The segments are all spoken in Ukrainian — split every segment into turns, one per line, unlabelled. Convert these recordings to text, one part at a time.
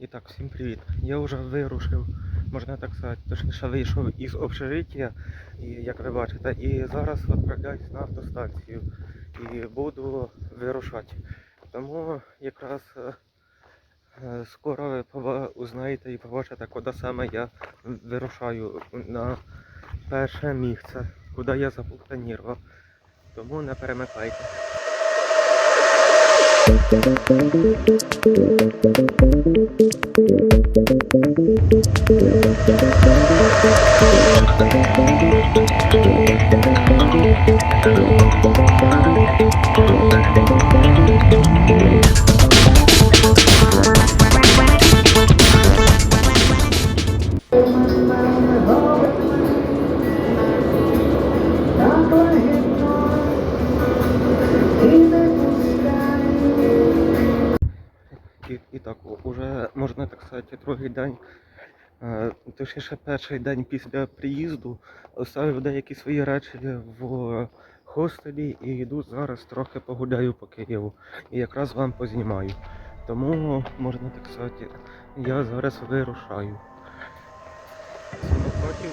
І так, всім привіт. Я вже вирушив, можна так сказати, точніше вийшов із общежиття, як ви бачите, і зараз відправляюсь на автостанцію і буду вирушати. Тому якраз е, скоро ви узнаєте і побачите, куди саме я вирушаю на перше місце, куди я запланував. Тому не перемикайте. І, другий день, е, точніше перший день після приїзду оставив деякі свої речі в хостелі і йду зараз трохи погуляю по Києву. І якраз вам познімаю. Тому можна так сказати, я зараз вирушаю. Самокатів,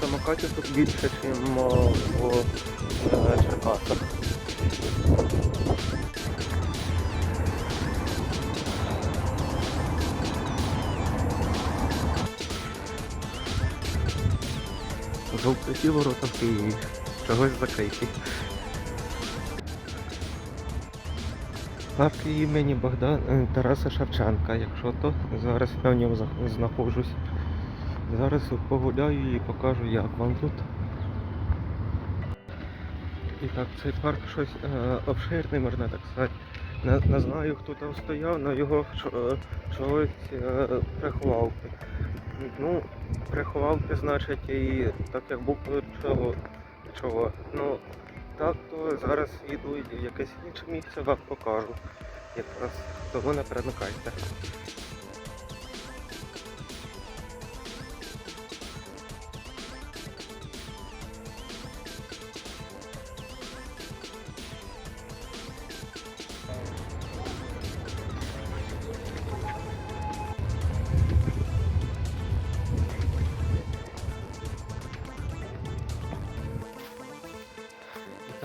самокатів тут більше, ніж в е, Черкасах. Жовті ворота в. Чогось закриті. Парк імені Богдан е, Тараса Шевченка, якщо то зараз я в ньому знаходжусь. Зараз погуляю і покажу як вам тут. І так, цей парк щось е, обширний, можна так сказати. Не, не знаю, хто там стояв, але його е, чогось е, приховав. Ну, приховав, значить, і так як був чого. чого. Ну, так то зараз їду в якесь інше місце, вам покажу. Якраз того не перемикайте.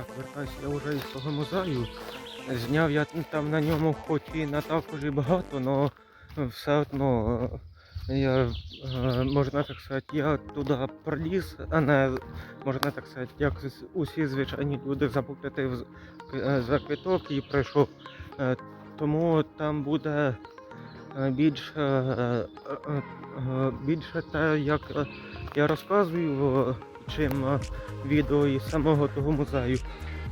Так, вертаюся вже із того музею. Зняв я там на ньому хоч і не також і багато, але все одно е, я, е, можна так сказати, я туди проліз, а не, можна так сказати, як усі звичайні люди заплатив е, за квиток і прийшов. Тому там буде е, більш, е, е, е, більше те, як я розказую, чим е, відео із самого того музею.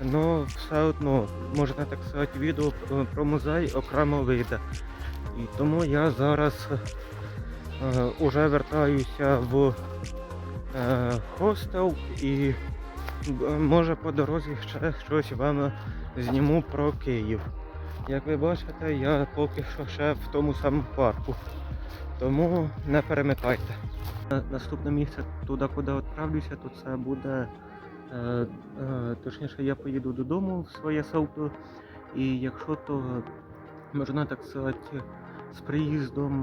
Ну, все одно, можна так сказати, відео е, про музей окремо вийде. І тому я зараз е, уже вертаюся в е, хостел і е, може по дорозі ще щось вам зніму про Київ. Як ви бачите, я поки що ще в тому самому парку. Тому не перемикайте. Е, Наступне місце туди, куди відправлюся, то це буде. Е, е, точніше, я поїду додому в своє село. І якщо то можна так сказати, з приїздом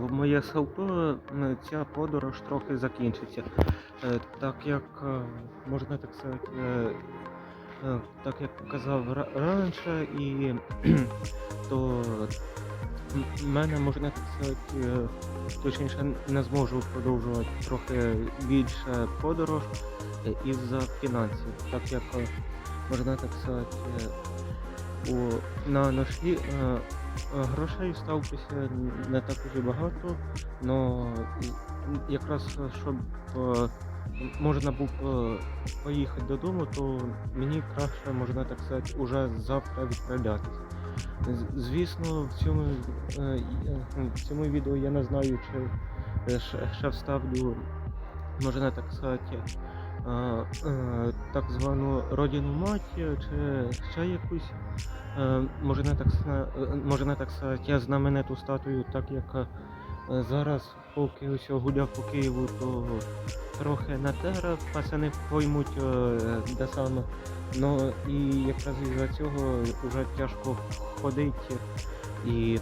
в моє село е, ця подорож трохи закінчиться. Е, Так як е, можна так сказати, е, е, так як казав ра- раніше, і то в мене можна так сказати, е, точніше не зможу продовжувати трохи більше подорож е, із-за фінансів, так як е, можна так сказати, у, на ноші е, грошей ставитися не так уже багато, але якраз щоб можна було поїхати додому, то мені краще, можна так сказати, уже завтра відправлятися. Звісно, в цьому, е, е, в цьому відео я не знаю, чи е, ще- вставлю, вставлю, можна так сказати, так звану родину мать, чи ще якусь, е, можна так, е, можна так сказати, я знамениту статую, так як зараз, поки ось гуляв по Києву, то трохи натер, пацани поймуть, е, де саме. Ну і якраз із-за цього вже тяжко ходити і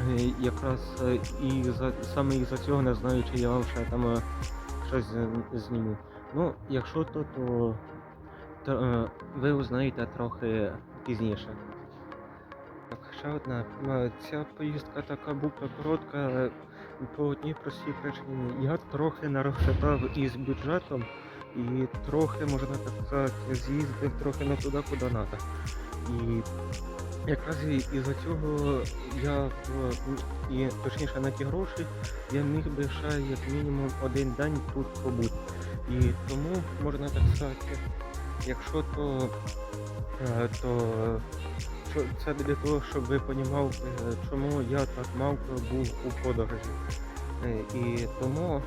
Е, Якраз е, і за саме із-за цього не знаю, чи я вам ще там щось зніму. Ну, якщо то, то, то ви узнаєте трохи пізніше. Так, ще одна. Ця поїздка така була коротка по одній простій причині. Я трохи розчитав із бюджетом і трохи, можна так сказати, з'їздив трохи не туди, куди треба. І якраз із-за цього я і точніше на ті гроші я міг би ще як мінімум один день тут побути. І тому можна так сказати, якщо то, е, то це для того, щоб ви понімав, е, чому я так мало був у подорожі. Е, І тому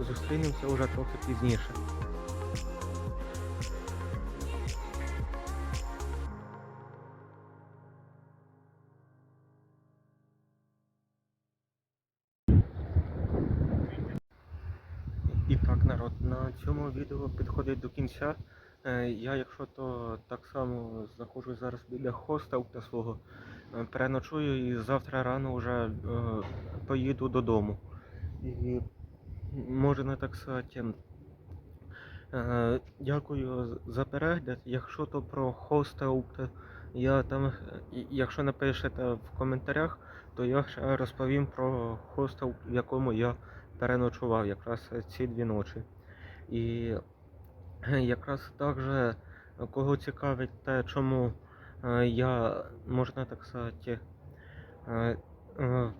е, зустрінемося вже трохи пізніше. І так, народ, на цьому відео підходить до кінця. Е, Я, якщо то так само знаходжусь зараз біля хостелка свого, е, переночую і завтра рано вже е, поїду додому. І можна так сказати. Дякую за перегляд. Якщо то про хостел, я там, якщо напишете в коментарях, то я ще розповім про хостел, в якому я переночував якраз ці дві ночі. І е, якраз також кого цікавить те, чому е, я, можна так сказати, е, е,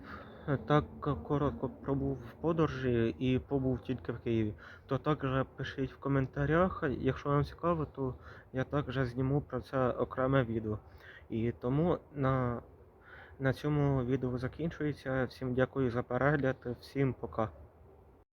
так коротко пробув в подорожі і побув тільки в Києві, то також пишіть в коментарях. Якщо вам цікаво, то я також зніму про це окреме відео. І тому на, на цьому відео закінчується. Всім дякую за перегляд, всім пока.